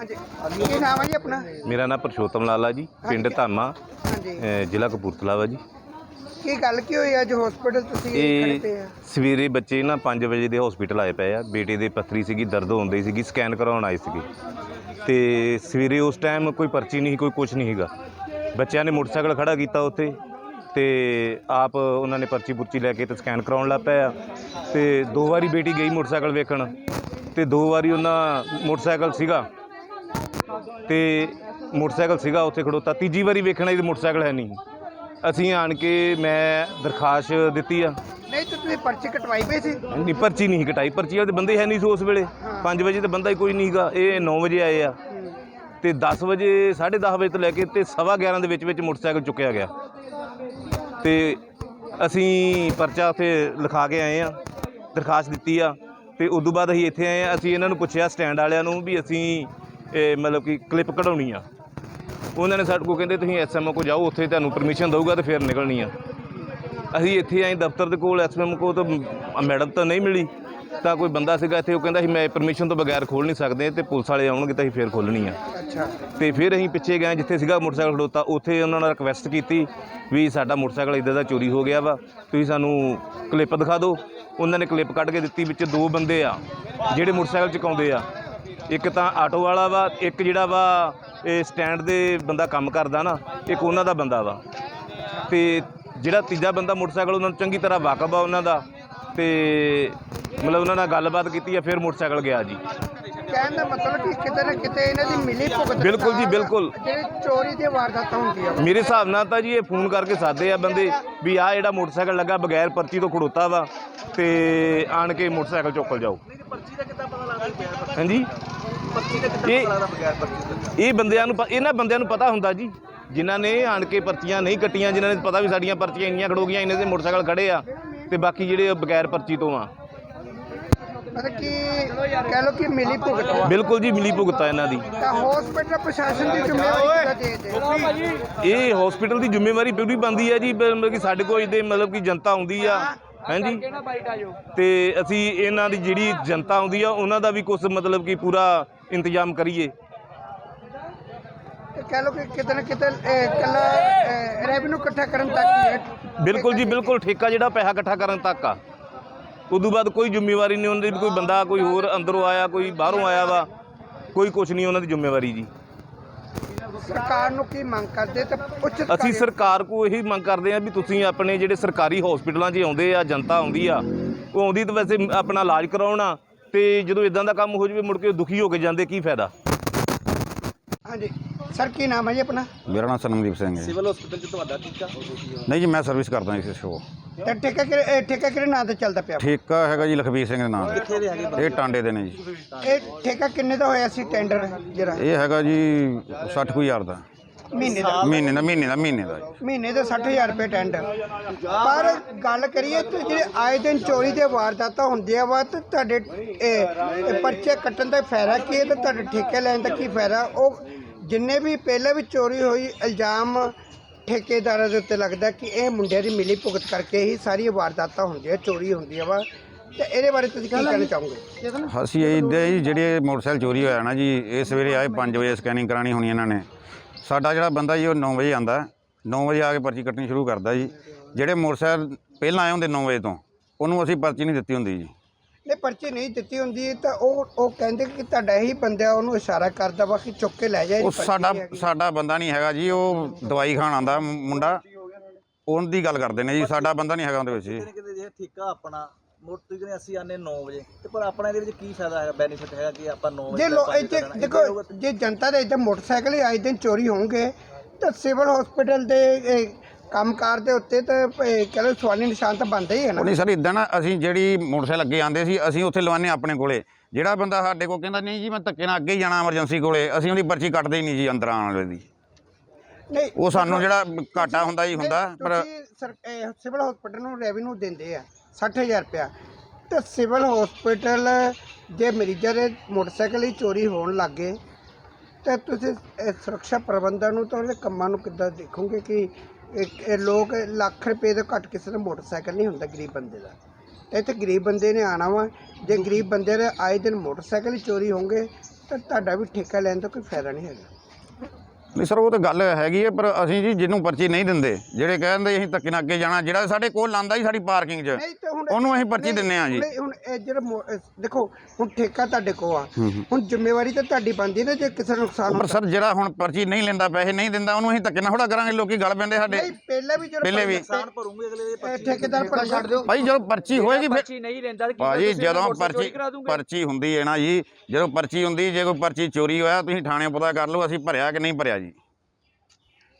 ਹਾਂਜੀ। ਕੀ ਨਾਮ ਹੈ ਜੀ ਆਪਣਾ? ਮੇਰਾ ਨਾਮ ਪਰਸ਼ੋਤਮ ਲਾਲਾ ਜੀ ਪਿੰਡ ਧਾਮਾ ਹਾਂਜੀ। ਅਹ ਜ਼ਿਲ੍ਹਾ ਕਪੂਰਥਲਾ ਵਾ ਜੀ। ਕੀ ਗੱਲ ਕੀ ਹੋਈ ਅੱਜ ਹਸਪੀਟਲ ਤੁਸੀਂ ਖੜੇ ਇਹ ਪਏ ਆ? ਸਵੇਰੇ ਬੱਚੇ ਨਾ 5 ਵਜੇ ਦੇ ਹਸਪੀਟਲ ਆਏ ਪਏ ਆ। ਬੇਟੇ ਦੇ ਪੱਥਰੀ ਸੀਗੀ ਦਰਦ ਹੁੰਦੀ ਸੀਗੀ ਸਕੈਨ ਕਰਾਉਣ ਆਏ ਸੀਗੇ। ਤੇ ਸਵੇਰੇ ਉਸ ਟਾਈਮ ਕੋਈ ਪਰਚੀ ਨਹੀਂ ਕੋਈ ਕੁਝ ਨਹੀਂ ਸੀਗਾ। ਬੱਚਿਆਂ ਨੇ ਮੋਟਰਸਾਈਕਲ ਖੜਾ ਕੀਤਾ ਉੱਥੇ ਤੇ ਆਪ ਉਹਨਾਂ ਨੇ ਪਰਚੀ ਪੁਰਚੀ ਲੈ ਕੇ ਤੇ ਸਕੈਨ ਕਰਾਉਣ ਲੱਗ ਪਏ ਆ। ਤੇ ਦੋ ਵਾਰੀ ਬੇਟੀ ਗਈ ਮੋਟਰਸਾਈਕਲ ਵੇਖਣ ਤੇ ਦੋ ਵਾਰੀ ਉਹਨਾਂ ਮੋਟਰਸਾਈਕਲ ਸੀਗਾ। ਤੇ ਮੋਟਰਸਾਈਕਲ ਸੀਗਾ ਉੱਥੇ ਖੜੋਤਾ। ਤੀਜੀ ਵਾਰੀ ਵੇਖਣਾ ਇਹ ਮੋਟਰਸਾਈਕਲ ਹੈ ਨਹੀਂ। ਅਸੀਂ ਆਣ ਕੇ ਮੈਂ ਦਰਖਾਸਤ ਦਿੱਤੀ ਆ। ਨਹੀਂ ਤਾਂ ਤੁਸੀਂ ਪਰਚੀ ਕਟਵਾਈ ਪਈ ਸੀ? ਨਹੀਂ ਪਰਚੀ ਨਹੀਂ ਕਟਾਈ। ਪਰਚੀ ਵਾਲੇ ਬੰਦੇ ਹੈ ਨਹੀਂ ਸੀ ਉਸ ਵੇਲੇ। 5 ਵਜੇ ਤੇ ਬੰਦਾ ਹੀ ਕੋਈ ਨਹੀਂ ਸੀਗਾ। ਇਹ 9 ਵਜੇ ਆਏ ਆ। ਤੇ 10 ਵਜੇ 10:30 ਵਜੇ ਤੋਂ ਲੈ ਕੇ ਤੇ ਸਵਾ 11 ਦੇ ਵਿੱਚ ਵਿੱਚ ਮੋਟਰਸਾਈਕਲ ਚੁੱਕਿਆ ਗਿਆ। ਤੇ ਅਸੀਂ ਪਰਚਾ ਉੱਥੇ ਲਿਖਾ ਕੇ ਆਏ ਆ ਦਰਖਾਸਤ ਦਿੱਤੀ ਆ। ਤੇ ਉਸ ਤੋਂ ਬਾਅਦ ਅਸੀਂ ਇੱਥੇ ਆਏ ਆ। ਅਸੀਂ ਇਹਨਾਂ ਨੂੰ ਪੁੱਛਿਆ ਸਟੈਂਡ ਵਾਲਿਆਂ ਨੂੰ ਵੀ ਅਸੀਂ ਇਹ ਮਤਲਬ ਕਿ ਕਲਿੱਪ ਕਢਾਉਣੀ ਆ। ਉਹਨਾਂ ਨੇ ਸਾਡੇ ਕੋਲ ਕਹਿੰਦੇ ਤੁਸੀਂ ਐਸਐਮਓ ਕੋ ਜਾਓ ਉੱਥੇ ਤੁਹਾਨੂੰ ਪਰਮਿਸ਼ਨ ਦਊਗਾ ਤੇ ਫਿਰ ਨਿਕਲਣੀ ਆ। ਅਸੀਂ ਇੱਥੇ ਆਏ ਦਫ਼ਤਰ ਦੇ ਕੋਲ ਐਸਐਮ ਕੋ ਤਾਂ ਮੈਡਮ ਤਾਂ ਨਹੀਂ ਮਿਲੀ। ਤਾਂ ਕੋਈ ਬੰਦਾ ਸੀਗਾ ਇੱਥੇ ਉਹ ਕਹਿੰਦਾ ਸੀ ਮੈਂ ਪਰਮਿਸ਼ਨ ਤੋਂ ਬਗੈਰ ਖੋਲ ਨਹੀਂ ਸਕਦੇ ਤੇ ਪੁਲਿਸ ਵਾਲੇ ਆਉਣਗੇ ਤਾਂ ਅਸੀਂ ਫੇਰ ਖੋਲਣੀ ਆ। ਅੱਛਾ। ਤੇ ਫਿਰ ਅਸੀਂ ਪਿੱਛੇ ਗਏ ਜਿੱਥੇ ਸੀਗਾ ਮੋਟਰਸਾਈਕਲ ਖੜੋਤਾ ਉੱਥੇ ਉਹਨਾਂ ਨਾਲ ਰਿਕਵੈਸਟ ਕੀਤੀ ਵੀ ਸਾਡਾ ਮੋਟਰਸਾਈਕਲ ਇੱਦਾਂ ਦਾ ਚੋਰੀ ਹੋ ਗਿਆ ਵਾ ਤੁਸੀਂ ਸਾਨੂੰ ਕਲਿੱਪ ਦਿਖਾ ਦਿਓ। ਉਹਨਾਂ ਨੇ ਕਲਿੱਪ ਕੱਢ ਕੇ ਦਿੱਤੀ ਵਿੱਚ ਦੋ ਬੰਦੇ ਆ ਜਿਹੜੇ ਮੋਟਰਸਾਈਕਲ ਚੁਕਾਉਂਦੇ ਆ। ਇੱਕ ਤਾਂ ਆਟੋ ਵਾਲਾ ਵਾ ਇੱਕ ਜਿਹੜਾ ਵਾ ਇਹ ਸਟੈਂਡ ਦੇ ਬੰਦਾ ਕੰਮ ਕਰਦਾ ਨਾ ਇੱਕ ਉਹਨਾਂ ਦਾ ਬੰਦਾ ਵਾ। ਤੇ ਜਿਹੜਾ ਤੀਜਾ ਬੰਦਾ ਮੋਟਰਸਾਈਕਲ ਉਹਨਾਂ ਨੂੰ ਚੰਗੀ ਤਰ੍ਹਾਂ ਵਾਕਫ ਆ ਉਹਨਾਂ ਦਾ ਤੇ ਮਤਲਬ ਉਹਨਾਂ ਨਾਲ ਗੱਲਬਾਤ ਕੀਤੀ ਆ ਫਿਰ ਮੋਟਰਸਾਈਕਲ ਗਿਆ ਜੀ। ਕਹਿਣ ਦਾ ਮਤਲਬ ਕਿ ਕਿਤੇ ਨਾ ਕਿਤੇ ਇਹਨਾਂ ਦੀ ਮਿਲੀ ਭੁਗਤ ਬਿਲਕੁਲ ਜੀ, ਬਿਲਕੁਲ। ਜਿਹੜੇ ਚੋਰੀ ਦੀਆਂ ਵਾਰਦਾਤਾਂ ਹੁੰਦੀਆਂ ਵਾ। ਮੇਰੇ ਹਿਸਾਬ ਨਾਲ ਤਾਂ ਜੀ ਇਹ ਫੋਨ ਕਰਕੇ ਸਾਦੇ ਆ ਬੰਦੇ ਵੀ ਆ ਜਿਹੜਾ ਮੋਟਰਸਾਈਕਲ ਲੱਗਾ ਬਗੈਰ ਪਰਚੀ ਤੋਂ ਖੜੋਤਾ ਵਾ ਤੇ ਆਣ ਕੇ ਮੋਟਰਸਾਈਕਲ ਚੁੱਕਲ ਜਾਓ ਹਾਂਜੀ? ਇਹ ਇਹ ਬੰਦਿਆਂ ਨੂੰ ਪ- ਇਹਨਾਂ ਬੰਦਿਆਂ ਨੂੰ ਪਤਾ ਹੁੰਦਾ ਜੀ। ਜਿਨ੍ਹਾਂ ਨੇ ਆਣ ਕੇ ਪਰਚੀਆਂ ਨਹੀਂ ਕੱਟੀਆਂ ਜਿਨ੍ਹਾਂ ਨੇ ਪਤਾ ਵੀ ਸਾਡੀਆਂ ਪਰਚੀਆਂ ਇੰਨੀਆਂ ਖੜੋ ਗਈਆਂ ਇਹਨਾਂ ਦੇ ਮੋਟਰਸਾਈਕਲ ਖੜੇ ਆ ਤੇ ਬਾਕੀ ਜਿਹੜੇ ਬਗੈਰ ਪਰਚੀ ਤੋਂ ਆ। ਮਤਲਬ ਕਿ ਕਹਿ ਲਓ ਕਿ ਮਿਲੀ ਭੁਗਤ? ਵਾ ਬਿਲਕੁਲ ਜੀ ਮਿਲੀ ਭੁਗਤਾ ਇਹਨਾਂ ਦੀ। ਤਾਂ ਹਸਪੀਟਲ ਪ੍ਰਸ਼ਾਸਨ ਦੀ ਜ਼ਿੰਮੇਵਾਰੀ ਕਿਹਦਾ ਦੇ ਦੇ ਇਹ ਹਸਪੀਟਲ ਦੀ ਜ਼ਿੰਮੇਵਾਰੀ ਪੂਰੀ ਬੰਦੀ ਹੈ ਜੀ ਬ- ਮਤਲਬ ਕਿ ਸਾਡੇ ਕੋਲ ਇਹਦੇ ਮਤਲਬ ਕਿ ਜਨਤਾ ਆਉਂਦੀ ਆ। ਹਾਂਜੀ ਤੇ ਅਸੀਂ ਇਹਨਾਂ ਦੀ ਜਿਹੜੀ ਜਨਤਾ ਆਉਂਦੀ ਆ ਉਹਨਾਂ ਦਾ ਵੀ ਕੁਝ ਮਤਲਬ ਕਿ ਪੂਰਾ ਇੰਤਜ਼ਾਮ ਕਰੀਏ। ਕਹਿ ਲਓ ਕਿ ਕਿਤੇ ਨਾ ਕਿਤੇ ਕੱਲਾ ਰੈਵਨਿਊ ਇਕੱਠਾ ਕਰਨ ਤੱਕ ਹੀ ਹੈ। ਬਿਲਕੁਲ ਜੀ ਬਿਲਕੁਲ ਠੇਕਾ ਜਿਹੜਾ ਪੈਸਾ ਇਕੱਠਾ ਕਰਨ ਤੱਕ ਆ। ਉਦੋਂ ਬਾਅਦ ਕੋਈ ਜ਼ਿੰਮੇਵਾਰੀ ਨਹੀਂ ਉਹਨਾਂ ਦੀ ਕੋਈ ਬੰਦਾ ਕੋਈ ਹੋਰ ਅੰਦਰੋਂ ਆਇਆ ਕੋਈ ਬਾਹਰੋਂ ਆਇਆ ਵਾ। ਕੋਈ ਕੁਝ ਨਹੀਂ ਉਹਨਾਂ ਦੀ ਜ਼ਿੰਮੇਵਾਰੀ ਜੀ। ਸਰਕਾਰ ਨੂੰ ਕੀ ਮੰਗ ਕਰਦੇ ਤੇ ਉੱਚ ਅਸੀਂ ਸਰਕਾਰ ਕੋ ਇਹੀ ਮੰਗ ਕਰਦੇ ਹਾਂ ਵੀ ਤੁਸੀਂ ਆਪਣੇ ਜਿਹੜੇ ਸਰਕਾਰੀ ਹਸਪੀਟਲਾਂ 'ਚ ਆਉਂਦੇ ਆ ਜਨਤਾ ਆਉਂਦੀ ਆ ਉਹ ਆਉਂਦੀ ਤਾਂ ਵੈਸੇ ਆਪਣਾ ਇਲਾਜ ਕਰਾਉਣਾ ਤੇ ਜਦੋਂ ਇਦਾਂ ਦਾ ਕੰਮ ਹੋ ਜਾਵੇ ਮੁੜ ਕੇ ਦੁਖੀ ਹੋ ਕੇ ਜਾਂਦੇ ਕੀ ਫਾਇਦਾ? ਹਾਂਜੀ। ਸਰ ਕੀ ਨਾਮ ਹੈ ਜੀ ਆਪਣਾ? ਮੇਰਾ ਨਾਮ ਸਨਮਦੀਪ ਸਿੰਘ ਹੈ ਸਿਵਲ ਹਸਪੀਟਲ 'ਚ ਤੁਹਾਡਾ ਟੀਕਾ? ਨਹੀਂ ਜੀ ਮੈਂ ਸਰਵਿਸ ਕਰਦਾ ਇਸ ਸ਼ੋਅ ਤੇ ਠੇਕਾ ਕਿਹੜੇ ਇਹ ਠੇਕਾ ਕਿਹੜੇ ਨਾਂ ਤੇ ਚੱਲਦਾ ਪਿਆ? ਠੇਕਾ ਹੈਗਾ ਜੀ ਲਖਬੀਰ ਸਿੰਘ ਦੇ ਨਾਮ ਦੇ ਹੈਗੇ ਇਹ ਟਾਂਡੇ ਦੇ ਨੇ ਜੀ। ਇਹ ਠੇਕਾ ਕਿੰਨੇ ਦਾ ਹੋਇਆ ਸੀ ਟੈਂਡਰ ਜਿਹੜਾ? ਇਹ ਹੈਗਾ ਜੀ 60 ਕੁ ਹਜ਼ਾਰ ਦਾ। ਮਹੀਨੇ ਦਾ। ਮਹੀਨੇ ਦਾ ਮਹੀਨੇ ਦਾ ਮਹੀਨੇ ਦਾ ਜੀ। ਮਹੀਨੇ ਦੇ 60000 ਰੁਪਏ ਟੈਂਡਰ ਪਰ ਗੱਲ ਕਰੀਏ ਤੇ ਜਿਹੜੇ ਆਏ ਦਿਨ ਚੋਰੀ ਦੇ ਵਾਰਦਾਤਾਂ ਹੁੰਦੀਆਂ ਵਾ ਤੇ ਤੁਹਾਡੇ ਇਹ ਇਹ ਪਰਚੇ ਕੱਟਣ ਦਾ ਫਾਇਦਾ ਕੀ ਹੈ ਤੇ ਤੁਹਾਡੇ ਠੇਕੇ ਲੈਣ ਦਾ ਕੀ ਫਾਇਦਾ? ਉਹ ਜਿੰਨੇ ਵੀ ਪਹਿਲਾਂ ਵੀ ਚੋਰੀ ਹੋਈ ਇਲਜ਼ਾਮ ਠੇਕੇਦਾਰਾਂ ਦੇ ਉੱਤੇ ਲੱਗਦਾ ਕਿ ਇਹ ਮੁੰਡਿਆਂ ਦੀ ਮਿਲੀ ਭੁਗਤ ਕਰਕੇ ਹੀ ਸਾਰੀ ਵਾਰਦਾਤਾਂ ਹੁੰਦੀਆਂ ਚੋਰੀ ਹੁੰਦੀਆਂ ਵਾ। ਤੇ ਇਹਦੇ ਬਾਰੇ ਤੁਸੀਂ ਕੀ ਕਹਿਣਾ ਚਾਹੋਗੇ? ਅਸੀਂ ਇਹ ਦੇ ਜੀ ਜਿਹੜੇ ਮੋਟਰਸਾਈਕਲ ਚੋਰੀ ਹੋਇਆ ਨਾ ਜੀ ਇਹ ਸਵੇਰੇ ਆਏ 5 ਵਜੇ ਸਕੈਨਿੰਗ ਕਰਾਣੀ ਹੋਣੀ ਇਹਨਾਂ ਨੇ। ਸਾਡਾ ਜਿਹੜਾ ਬੰਦਾ ਜੀ ਉਹ 9 ਵਜੇ ਆਂਦਾ 9 ਵਜੇ ਆ ਕੇ ਪਰਚੀ ਕੱਟਣੀ ਸ਼ੁਰੂ ਕਰਦਾ ਜੀ। ਜਿਹੜੇ ਮੋਟਰਸਾਈਕਲ ਪਹਿਲਾਂ ਆਏ ਹੁੰਦੇ 9 ਵਜੇ ਤੋਂ ਉਹਨੂੰ ਅਸੀਂ ਪਰਚੀ ਨਹੀਂ ਦਿੱਤੀ ਹੁੰਦੀ ਜੀ। ਨੇ ਪਰਚੀ ਨਹੀਂ ਦਿੱਤੀ ਹੁੰਦੀ ਤਾਂ ਉਹ ਉਹ ਕਹਿੰਦੇ ਕਿ ਤੁਹਾਡਾ ਹੀ ਬੰਦਾ ਉਹਨੂੰ ਇਸ਼ਾਰਾ ਕਰਦਾ ਵਾ ਕਿ ਚੁੱਕ ਕੇ ਲੈ ਜਾ ਉਹ ਸਾਡਾ ਸਾਡਾ ਬੰਦਾ ਨਹੀਂ ਹੈਗਾ ਜੀ ਉਹ ਦਵਾਈ ਖਾਣ ਆਂਦਾ ਮੁੰਡਾ। ਉਹਨਾਂ ਦੀ ਗੱਲ ਕਰਦੇ ਨੇ ਜੀ ਸਾਡਾ ਬੰਦਾ ਨਹੀਂ ਹੈਗਾ ਉਹਦੇ ਵਿੱਚ ਜੀ। ਕਿਤੇ ਜੇ ਠੇਕਾ ਆਪਣਾ ਮੋਟ ਤੁਸੀਂ ਕਹਿੰਦੇ ਅਸੀਂ ਆਨੇ 9 ਵਜੇ। ਤੇ ਪਰ ਆਪਣਾ ਇਹਦੇ ਵਿੱਚ ਕੀ ਫਾਇਦਾ ਹੈਗਾ ਬੈਨੀਫਿਟ ਹੈਗਾ ਕਿ ਆਪਾਂ 9 ਵਜੇ ਜੇ ਲੋ ਇੱਥੇ। ਦੇਖੋ ਜੇ ਜਨਤਾ ਦੇ ਇੱਥੇ ਮੋਟਰਸਾਈਕਲ ਹੀ ਆਏ ਦਿਨ ਚੋਰੀ ਹੋਣਗੇ ਤਾਂ ਸਿਵਲ ਹਸਪੀਟਲ ਦੇ ਕੰਮਕਾਰ ਦੇ ਉੱਤੇ ਤਾਂ ਕਹਿ ਲਓ ਸਵਾਲੀ ਨਿਸ਼ਾਨ ਤਾਂ ਬਣਦਾ ਹੀ ਹੈ ਨਾ। ਉਹ ਨਹੀਂ ਸਰ ਇਦਾਂ ਨਾ ਅਸੀਂ ਜਿਹੜੀ ਮੋਟਰਸਾਈਕਲ ਅੱਗੇ ਆਂਦੇ ਸੀ ਅਸੀਂ ਉੱਥੇ ਲਵਾਨੇ ਆਪਣੇ ਕੋਲੇ। ਜਿਹੜਾ ਬੰਦਾ ਸਾਡੇ ਕੋਲ ਕਹਿੰਦਾ ਨਹੀਂ ਜੀ ਮੈਂ ਧੱਕੇ ਨਾਲ ਅੱਗੇ ਹੀ ਜਾਣਾ ਐਮਰਜੈਂਸੀ ਕੋਲੇ ਅਸੀਂ ਉਹਦੀ ਪਰਚੀ ਕੱਟਦੇ ਹੀ ਨਹੀਂ ਜੀ ਅੰਦਰ ਆਉਣ ਵਾਲੇ ਦੀ। ਨਹੀਂ ਉਹ ਸਾਨੂੰ ਜਿਹੜਾ ਘਾਟਾ ਹੁੰਦਾ ਹੀ ਹੁੰਦਾ ਪਰ ਤੁਸੀਂ ਸਰ- ਇਹ ਸਿਵਲ ਹਸਪੀਟਲ ਨੂੰ ਰੈਵਨਿਊ ਦਿੰਦੇ ਆ 60000 ਰੁਪਇਆ। ਤੇ ਸਿਵਲ ਹਸਪੀਟਲ ਦੇ ਮਰੀਜ਼ਾਂ ਦੇ ਮੋਟਰਸਾਈਕਲ ਹੀ ਚੋਰੀ ਹੋਣ ਲੱਗੇ ਤੇ ਤੁਸੀਂ ਇਹ ਸੁਰੱਖਿਆ ਪ੍ਰਬੰਧਾਂ ਨੂੰ ਤਾਂ ਉਹਦੇ ਕੰਮਾਂ ਨੂੰ ਕਿੱਦਾਂ ਦੇਖੋਗੇ ਕਿ ਇਹ ਇਹ ਲੋਕ ਲੱਖ ਰੁਪਏ ਤੋਂ ਘੱਟ ਕਿਸੇ ਦਾ ਮੋਟਰਸਾਈਕਲ ਨਹੀਂ ਹੁੰਦਾ ਗਰੀਬ ਬੰਦੇ ਦਾ? ਤੇ ਇੱਥੇ ਗਰੀਬ ਬੰਦੇ ਨੇ ਆਣਾ ਵਾ। ਜੇ ਗਰੀਬ ਬੰਦੇ ਦੇ ਆਏ ਦਿਨ ਮੋਟਰਸਾਈਕਲ ਹੀ ਚੋਰੀ ਹੋਣਗੇ, ਤਾਂ ਤੁਹਾਡਾ ਵੀ ਠੇਕਾ ਲੈਣ ਦਾ ਕੋਈ ਫਾਇਦਾ ਨਹੀਂ ਹੈਗਾ। ਨਹੀਂ ਸਰ ਉਹ ਤਾਂ ਗੱਲ ਹੈਗੀ ਹੈ ਪਰ ਅਸੀਂ ਜੀ ਜਿਹਨੂੰ ਪਰਚੀ ਨਹੀਂ ਦਿੰਦੇ ਜਿਹੜੇ ਕਹਿੰਦੇ ਅਸੀਂ ਧੱਕੇ ਨਾਲ ਅੱਗੇ ਜਾਣਾ ਜਿਹੜਾ ਸਾਡੇ ਕੋਲ ਲਾਂਦਾ ਜੀ ਸਾਡੀ ਪਾਰਕਿੰਗ 'ਚ ਨਹੀਂ ਤੇ ਹੁਣ ਉਹਨੂੰ ਅਸੀਂ ਪਰਚੀ ਦਿੰਨੇ ਆ ਜੀ। ਨਹੀਂ, ਹੁਣ ਇਹ ਜਿਹੜਾ ਮੋ- ਦੇਖੋ ਹੁਣ ਠੇਕਾ ਤੁਹਾਡੇ ਕੋਲ ਆ। ਹੁਣ ਜ਼ਿੰਮੇਵਾਰੀ ਤਾਂ ਤੁਹਾਡੀ ਬਣਦੀ ਨਾ ਜੇ ਕਿਸੇ ਨੂੰ ਨੁਕਸਾਨ ਪਰ ਸਰ ਜਿਹੜਾ ਹੁਣ ਪਰਚੀ ਨਹੀਂ ਲੈਂਦਾ ਪੈਸੇ ਨਹੀਂ ਦਿੰਦਾ ਉਹਨੂੰ ਅਸੀਂ ਧੱਕੇ ਨਾਲ ਥੋੜਾ ਕਰਾਂਗੇ ਲੋਕੀ ਗੱਲ ਪੈਂਦੇ ਸਾਡੇ। ਨਹੀਂ ਪਹਿਲਾਂ ਵੀ ਜਦੋਂ ਪਹਿਲੇ ਵੀ। ਨੁਕਸਾਨ ਭਰੂਗੇ ਅਗਲੇ ਦੇ ਪਰਚੀ ਠੇਕੇਦਾਰ ਪਰ ਛੱਡ ਦਿਓ। ਭਾਈ ਜਦੋਂ ਪਰਚੀ ਹੋਏਗੀ ਫਿਰ ਪਰਚੀ ਨਹੀਂ ਲੈਂਦਾ ਤੇ ਕੀ ਭਾਜੀ? ਜਦੋਂ ਮੋਟਰਸਾਈਕਲ ਪਰਚੀ ਚੋਰੀ ਕਰਾ ਦੂੰਗੇ। ਪਰਚੀ ਹੁੰਦੀ ਹੈ ਨਾ ਜੀ ਜਦੋਂ ਪਰਚੀ ਹੁੰਦੀ ਜੇ ਕੋਈ ਪਰਚੀ ਚੋਰੀ ਹੋਇਆ ਤੁਸੀਂ ਥਾਣੇ ਪਤਾ ਕਰ ਲਓ ਅਸੀਂ ਭਰਿਆ ਕਿ ਨਹੀਂ ਭਰਿਆ